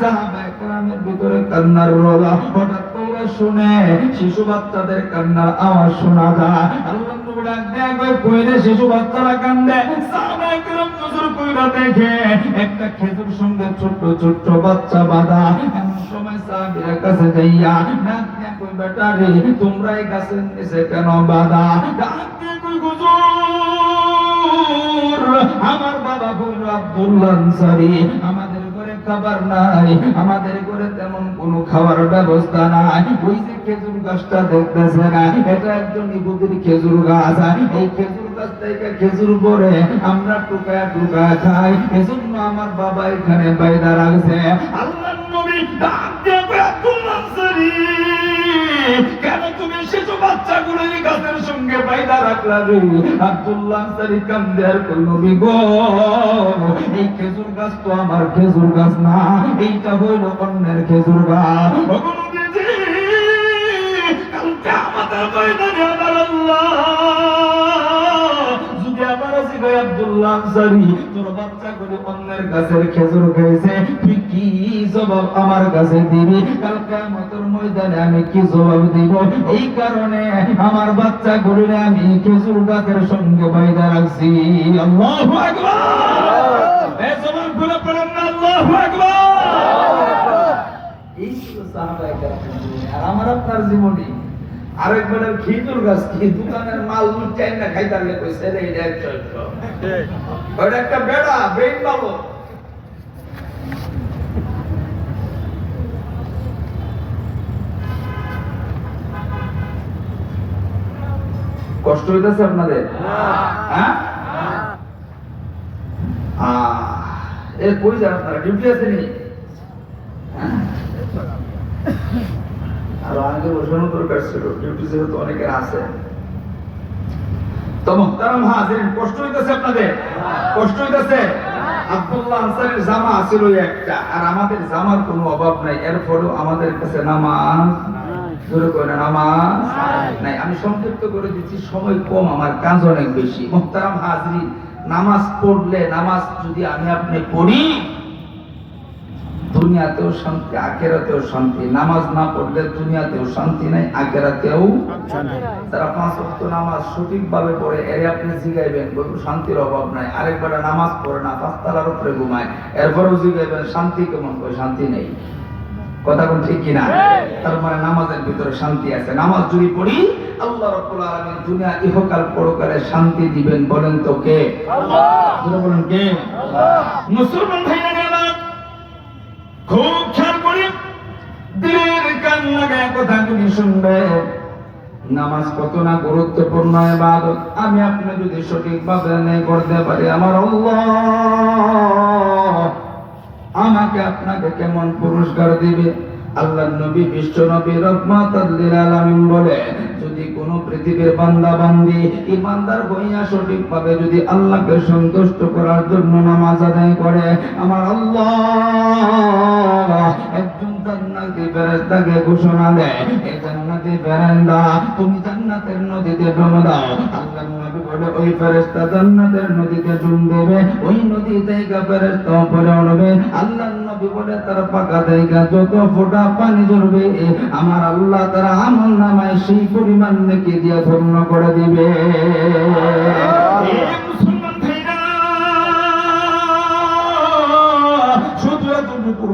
সাহাবা ভিতরে কান্নার রোলা হঠাৎ করে শুনে, শিশু বাচ্চাদের কান্নার আওয়াজ শোনা যায়। কাছে নিচে কেন বাঁধা? ডাক আমার বাবা কইল আব্দুল্লাহ আনসারী। আমাদের ঘরে খাবার নাই। আমাদের ঘরে তেমন কোনো খাওয়ার ব্যবস্থা নাই। ওই যে খেজুর গাছটা দেখতেছে না, এটা একজন ইহুদির খেজুর গাছ। এই খেজুর গাছ থেকে খেজুর পরে আমরা খাই। এজন্য আমার বাবা এখানে বাইদা রাখছে। আল্লাহ নবী ডাক আব্দুল্লাহ কেন তুমি গাছের সঙ্গে বাইদা রাখলা রে? আব্দুল্লাহ আনসারী কান্দে, আর কই গো? এই খেজুর গাছ তো আমার খেজুর গাছ না, এইটা হইল অন্যের খেজুর গাছ। বাচ্চা করে জবাব কাছে দিবি? কালকে আমাদের ময়দানে আমি কি জবাব দিব? এই কারণে আমার বাচ্চা গুলিরে আমি খেজুর গাছের সঙ্গে বাইদা রাখছি। আল্লাহু এই জবান খুলে পড়েন না আল্লাহু আকবার এই ছিল সাহাবায়ে আর আমার আপনার জীবনী আরেকবার খেজুর গাছ কি দোকানের মাল লুটাই না খাইতারলে কইছে রে এটা এক চরিত্র ওটা একটা বেড়া ব্রেন বাবু কষ্ট হইতেছে আপনাদের? হ্যাঁ? এ কই যান আপনারা ডিউটি আছে নি? হ্যাঁ? আর আগে বসানো দরকার ছিল ডিউটি যেহেতু অনেকের আছে। তো মুহতারাম হাজিরিন কষ্ট হইতেছে আপনাদের? কষ্ট হইতেছে? আব্দুল্লাহ আনসারের জামা ছিল একটা আর আমাদের জামার কোনো অভাব নাই। এরপরেও আমাদের কাছে নামাজ নামাজ নাই। আমি সংক্ষিপ্ত করে দিচ্ছি সময় কম আমার কাজ অনেক বেশি। মুহতারাম হাজরিন নামাজ পড়লে নামাজ যদি আমি আপনি পড়ি দুনিয়াতেও শান্তি আখেরাতেও শান্তি। নামাজ না পড়লে দুনিয়াতেও শান্তি নাই আখেরাতেও তারা পাঁচ ওয়াক্ত নামাজ সঠিকভাবে পড়ে এর আপনি জিগাইবেন বলব শান্তির অভাব নাই। আরেকবার নামাজ পড়ে না পাঁচতলার উপরে ঘুমায় এরপরেও জিগাইবেন শান্তি কেমন করে শান্তি নেই। কথা ঠিক কিনা? তার মানে নামাজের ভিতরে শান্তি আছে। নামাজ যদি পড়ি আল্লাহ রাব্বুল আলামিন দুনিয়া ইহকাল পরকালে শান্তি দিবেন বলেন তো কে? আল্লাহ। বলেন কে? মুসলমান ভাইরা আমার খুব খেয়াল করি। দিলের কান লাগায় কথাগুলি শুনবে। নামাজ কত না গুরুত্বপূর্ণ ইবাদত? আমি আপনি যদি সঠিকভাবে নেই করতে পারি আমার আল্লাহ আমাকে আপনাকে কেমন পুরস্কার দিবে? আল্লাহ নবী বিশ্ব নবী রহমাতাল্লিল আলামিন বলে, যদি কোনো পৃথিবীর বান্দা বান্দি ইমানদার হইয়া সঠিকভাবে যদি আল্লাহকে সন্তুষ্ট করার জন্য নামাজ আদায় করে, আমার আল্লাহ একজন জান্নাতি ফেরেশতাকে ঘোষণা দেয় এই জান্নাতি ফেরেশতা, তুমি জান্নাতের নদীতে ডুব দাও ওই ফেরেশতা জান্নাতের নদীতে ডুব দেবে, ওই নদী থেকে ফেরেশতা উপরে উঠবে আল্লাহ নবী বলে, তার পাকা জায়গা যত ফোঁটা পানি ঝরবে আমার আল্লাহ তার আমল নামায় সেই পরিমাণ নেকি দিয়ে ধন্য করে দিবে।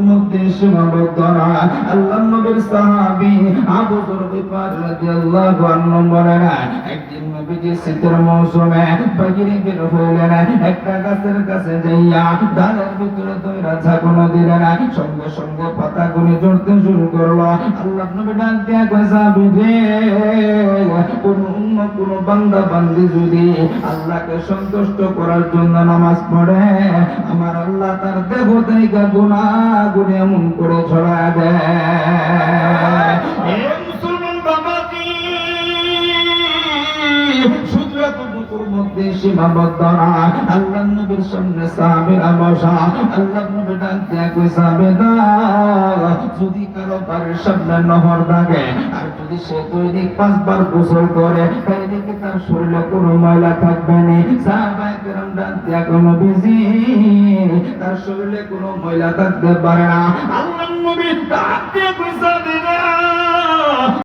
মধ্যে সীমাবদ্ধ নয় আল্লাহ নবীর আবু রাদিয়াল্লাহু আনহু বলেন, একদিন শীতের মৌসুমে বাহিরে বের হইলেন, একটা গাছের কাছে যাইয়া ভিতরে ঝাঁকুনো দিলেন, সঙ্গে সঙ্গে শুরু আল্লাহ নবী ডাক দিয়া কয় কোন কোন বান্দা, বান্দি যদি আল্লাহকে সন্তুষ্ট করার জন্য নামাজ পড়ে, আমার আল্লাহ তার দেহ থেকে গুণা গুণে এমন করে ছড়া দেয়। মধ্যে সীমাবদ্ধ না আল্লাহ নবীর সামনে সাহাবীরা বসা। আল্লাহ নবী ডাক দিয়া কই যদি কারও বাড়ির সামনে নহর থাকে আর যদি সে দৈনিক পাঁচবার গোসল করে, তাইলে তার শরীরে কোনো ময়লা থাকবে না? সাহাবায়ে কেরাম ডাক দিয়া কই নবীজি, তার শরীরে কোনো ময়লা থাকতে পারে না। আল্লাহ নবী ডাক দিয়া